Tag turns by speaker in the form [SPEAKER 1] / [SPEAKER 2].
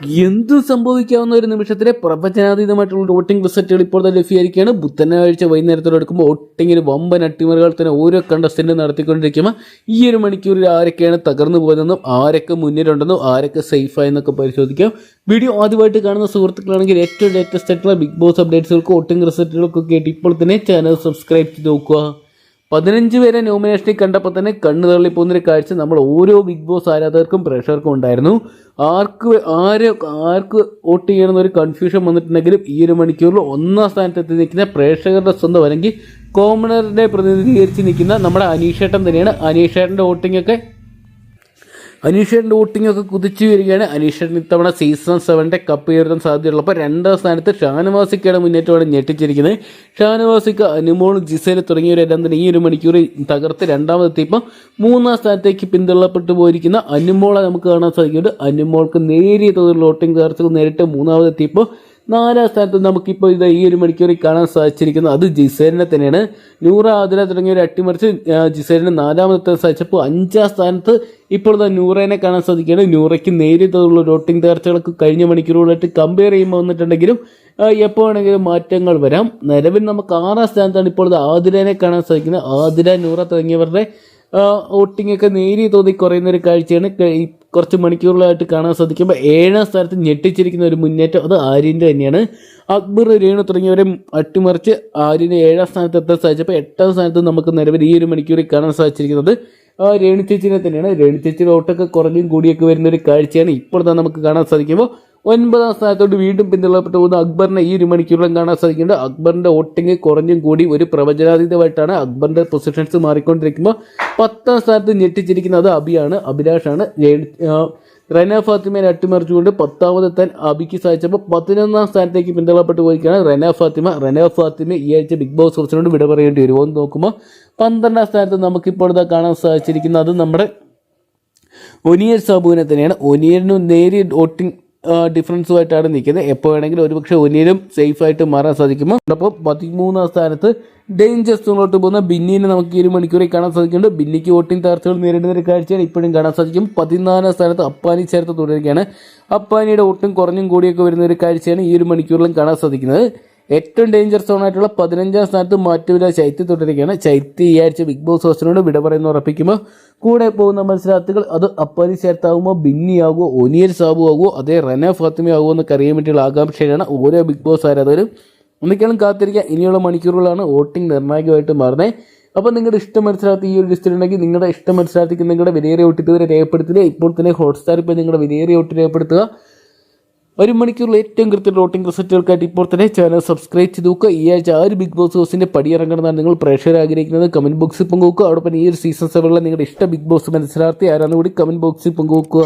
[SPEAKER 1] എന്തും സംഭവിക്കാവുന്ന ഒരു നിമിഷത്തിലെ പ്രവചനാതീതമായിട്ടുള്ള വോട്ടിംഗ് റിസൾട്ടുകൾ ഇപ്പോൾ തന്നെ ലഭ്യമായിരിക്കുകയാണ്. ബുധനാഴ്ച വൈകുന്നേരത്തോടെ എടുക്കുമ്പോൾ വോട്ടിങ്ങിന് വമ്പൻ അട്ടിമറികൾ തന്നെ ഓരോ കണ്ടസ്റ്റന്റ് നടത്തിക്കൊണ്ടിരിക്കുമ്പോൾ ഈ ഒരു മണിക്കൂറിൽ ആരൊക്കെയാണ് തകർന്നു പോയതെന്നും ആരൊക്കെ മുന്നിലുണ്ടെന്നും ആരൊക്കെ സേഫായെന്നൊക്കെ പരിശോധിക്കാം. വീഡിയോ ആദ്യമായിട്ട് കാണുന്ന സുഹൃത്തുക്കളാണെങ്കിൽ ഏറ്റവും ലേറ്റസ്റ്റ് ആയിട്ടുള്ള ബിഗ് ബോസ് അപ്ഡേറ്റ്സുകൾക്കും വോട്ടിംഗ് റിസൾട്ടുകൾക്കൊക്കെ ആയിട്ട് ഇപ്പോൾ തന്നെ ചാനൽ സബ്സ്ക്രൈബ് ചെയ്ത് നോക്കുക. പതിനഞ്ച് പേരെ നോമിനേഷനിൽ കണ്ടപ്പോൾ തന്നെ കണ്ണു തള്ളി പോകുന്നൊരു കാഴ്ച നമ്മൾ ഓരോ ബിഗ് ബോസ് ആരാധകർക്കും പ്രേക്ഷകർക്കും ഉണ്ടായിരുന്നു. ആർക്ക് ആര് ആർക്ക് വോട്ട് ചെയ്യണമെന്നൊരു കൺഫ്യൂഷൻ വന്നിട്ടുണ്ടെങ്കിലും ഈ ഒരു മണിക്കൂറിൽ ഒന്നാം സ്ഥാനത്ത് എത്തി നിൽക്കുന്ന പ്രേക്ഷകരുടെ സ്വന്തം അല്ലെങ്കിൽ കോമണറിനെ പ്രതിനിധീകരിച്ച് നിൽക്കുന്ന നമ്മുടെ അനീഷേട്ടൻ തന്നെയാണ്. അനീഷേട്ടന്റെ വോട്ടിംഗ് ഒക്കെ അനീഷേട്ടന്റെ വോട്ടിംഗ് ഒക്കെ കുതിച്ചു വരികയാണ്. അനീഷ്വരൻ ഇത്തവണ സീസൺ സെവന്റെ കപ്പ് ഉയർത്താൻ സാധ്യതയുള്ളപ്പോൾ രണ്ടാം സ്ഥാനത്ത് ഷാനവാസിക്കയുടെ മുന്നേറ്റമാണ് ഞെട്ടിച്ചിരിക്കുന്നത്. ഷാനവാസിക്ക അനുമോൾ ജിസേൽ തുടങ്ങിയവരെല്ലാം തന്നെ ഈ ഒരു മണിക്കൂർ തകർത്ത് രണ്ടാമതെത്തിയപ്പോൾ മൂന്നാം സ്ഥാനത്തേക്ക് പിന്തള്ളപ്പെട്ടു പോയിരിക്കുന്ന അനുമോളെ നമുക്ക് കാണാൻ സാധിക്കുന്നുണ്ട്. അനുമോൾക്ക് നേരിയ തോതിൽ വോട്ടിംഗ് തകർച്ചകൾ നേരിട്ട് മൂന്നാമതെത്തിയപ്പോൾ നാലാം സ്ഥാനത്ത് നമുക്കിപ്പോൾ ഇത് ഈ ഒരു മണിക്കൂറിൽ കാണാൻ സാധിച്ചിരിക്കുന്നത് അത് ജിസേലിനെ തന്നെയാണ്. നൂറ തുടങ്ങിയ ഒരു അട്ടിമറിച്ച് ജിസേലിന് നാലാമത്തെ സാധിച്ചപ്പോൾ അഞ്ചാം സ്ഥാനത്ത് ഇപ്പോൾ നൂറേനെ കാണാൻ സാധിക്കുകയാണ്. നൂറയ്ക്ക് നേരിട്ടുള്ള റോട്ടിംഗ് തകർച്ചകളൊക്കെ കഴിഞ്ഞ മണിക്കൂറുകളായിട്ട് കമ്പയർ ചെയ്യുമ്പോൾ വന്നിട്ടുണ്ടെങ്കിലും എപ്പോൾ വേണമെങ്കിലും മാറ്റങ്ങൾ വരാം. നിലവിൽ നമുക്ക് ആറാം സ്ഥാനത്താണ് ഇപ്പോൾ ആതിരനെ കാണാൻ സാധിക്കുന്നത്. ആതിര നൂറ തുടങ്ങിയവരുടെ വോട്ടിംഗ് ഒക്കെ നേരിയ തോതിൽ കുറയുന്ന ഒരു കാഴ്ചയാണ്. കുറച്ച് മണിക്കൂറുകളായിട്ട് കാണാൻ സാധിക്കുമ്പോൾ ഏഴാം സ്ഥാനത്ത് ഞെട്ടിച്ചിരിക്കുന്ന ഒരു മുന്നേറ്റം അത് ആര്യന്റെ തന്നെയാണ്. അക്ബർ രേണു തുടങ്ങിയവരെ അട്ടിമറിച്ച് ആര്യന് ഏഴാം സ്ഥാനത്ത് എത്താൻ സാധിച്ചപ്പോൾ എട്ടാം സ്ഥാനത്ത് നമുക്ക് നിലവിൽ ഈ ഒരു മണിക്കൂറിൽ കാണാൻ സാധിച്ചിരിക്കുന്നത് ആ രേണു ചേച്ചിനെ തന്നെയാണ്. രേണു ചേച്ചിയുടെ ഓട്ടൊക്കെ കുറഞ്ഞും കൂടിയൊക്കെ വരുന്ന ഒരു കാഴ്ചയാണ് ഇപ്പോൾ തന്നെ നമുക്ക് കാണാൻ സാധിക്കുമ്പോൾ. ഒൻപതാം സ്ഥാനത്തോട്ട് വീണ്ടും പിന്തള്ളപ്പെട്ടു പോകുന്ന അക്ബറിനെ ഈ ഒരു മണിക്കൂറിലും കാണാൻ സാധിക്കുന്നുണ്ട്. അക്ബറിന്റെ വോട്ടിംഗ് കുറഞ്ഞും കൂടി ഒരു പ്രവചനാതീതമായിട്ടാണ് അക്ബറിന്റെ പൊസിഷൻസ് മാറിക്കൊണ്ടിരിക്കുമ്പോൾ പത്താം സ്ഥാനത്ത് ഞെട്ടിച്ചിരിക്കുന്നത് അബിയാണ്. അഭിലാഷാണ്. റൈന ഫാത്തിമയെ അട്ടിമറിച്ചുകൊണ്ട് പത്താമതെത്താൻ അബിക്ക് സാധിച്ചപ്പോൾ പതിനൊന്നാം സ്ഥാനത്തേക്ക് പിന്തള്ളപ്പെട്ടു പോയിരിക്കുകയാണ് റന ഫാത്തിമ. റന ഫാത്തിമ ഈ ആഴ്ച ബിഗ് ബോസ് ഹൗസിനോട് വിട പറയേണ്ടി വരുമോ എന്ന് നോക്കുമ്പോൾ പന്ത്രണ്ടാം സ്ഥാനത്ത് നമുക്കിപ്പോൾ ഇതാ കാണാൻ സാധിച്ചിരിക്കുന്നത് നമ്മുടെ ഒനിയർ സാബുവിനെ തന്നെയാണ്. ഒനിയറിനും നേരിയ വോട്ടിംഗ് ഡിഫറൻസുമായിട്ടാണ് നിൽക്കുന്നത്. എപ്പോൾ വേണമെങ്കിലും ഒരുപക്ഷെ ഒന്നിനും സേഫായിട്ട് മാറാൻ സാധിക്കുമ്പോൾ അപ്പോൾ പതിമൂന്നാം സ്ഥാനത്ത് ഡേഞ്ചർ സോണിലോട്ട് പോകുന്ന ബിന്നിനെ നമുക്ക് ഈ ഒരു മണിക്കൂറിൽ കാണാൻ സാധിക്കുന്നുണ്ട്. ബിന്നിക്ക് വോട്ടിംഗ് തകർച്ചകൾ നേരിടുന്ന ഒരു കാഴ്ചയാണ് ഇപ്പോഴും കാണാൻ സാധിക്കും. പതിനാലാം സ്ഥാനത്ത് അപ്പാനി ചേർത്ത് തുടരുകയാണ്. അപ്പാനിയുടെ വോട്ടും കുറഞ്ഞും കൂടിയൊക്കെ വരുന്ന ഒരു കാഴ്ചയാണ് ഈ ഒരു മണിക്കൂറിലും കാണാൻ സാധിക്കുന്നത്. ഏറ്റവും ഡേഞ്ചർ സോൺ ആയിട്ടുള്ള പതിനഞ്ചാം സ്ഥാനത്ത് മാറ്റമില്ല. ചൈത്യ തുടരുകയാണ് ചൈത്യ ഈ ആഴ്ച ബിഗ് ബോസ് ഹോസ്റ്റലിനോട് വിട പറയുന്ന ഉറപ്പിക്കുമ്പോൾ കൂടെ പോകുന്ന മത്സരാർത്ഥികൾ അത് അപ്പാനി ചേർത്താകുമ്പോൾ ബിന്നിയാകുമോ ഒനിയൽ സാബു ആകുമോ അതേ റന ഫാത്തിമ ആകുമോ എന്നൊക്കെ അറിയാൻ വേണ്ടിയുള്ള ആകാംക്ഷയാണ് ഓരോ ബിഗ് ബോസ് ആരാധകരും ഒന്നിക്കാളും കാത്തിരിക്കുക. ഇനിയുള്ള മണിക്കൂറുകളാണ് വോട്ടിംഗ് നിർണായകമായിട്ട് മാറുന്നത്. അപ്പോൾ നിങ്ങളുടെ ഇഷ്ട മത്സരാർത്ഥി ഈ ഒരു ലിസ്റ്റിലുണ്ടെങ്കിൽ നിങ്ങളുടെ ഇഷ്ട മത്സരാർത്ഥിക്ക് നിങ്ങളുടെ വിലയേറിയ വരെ രേഖപ്പെടുത്തുക ഇപ്പോൾ തന്നെ ഹോട്ട്സ്റ്റാർ ഇപ്പോൾ നിങ്ങളുടെ വിലയേറിയ ഓട്ടി രേഖപ്പെടുത്തുക. ഒരു മണിക്കൂറിൽ ഏറ്റവും കൃത്യ വോട്ടിംഗ് റിസൾട്ടുകൾക്കായിട്ട് ഇപ്പോൾ തന്നെ ചാനൽ സബ്സ്ക്രൈബ് ചെയ്ത് നോക്കുക. ഈ ആഴ്ച ആ ഒരു ബിഗ് ബോസ് ഹൗസിന്റെ പടിയിറങ്ങണമെന്നാണ് നിങ്ങൾ പ്രേക്ഷകർ ആഗ്രഹിക്കുന്നത്. കമന്റ് ബോക്സിൽ പങ്കുവെക്കുക. അതോടൊപ്പം ഈ ഒരു സീസൺ സെവനിലെ നിങ്ങളുടെ ഇഷ്ട ബിഗ് ബോസ് മത്സരാർത്ഥി ആരാന്ന് കൂടി കമന്റ് ബോക്സിൽ പങ്കുവെക്കുക.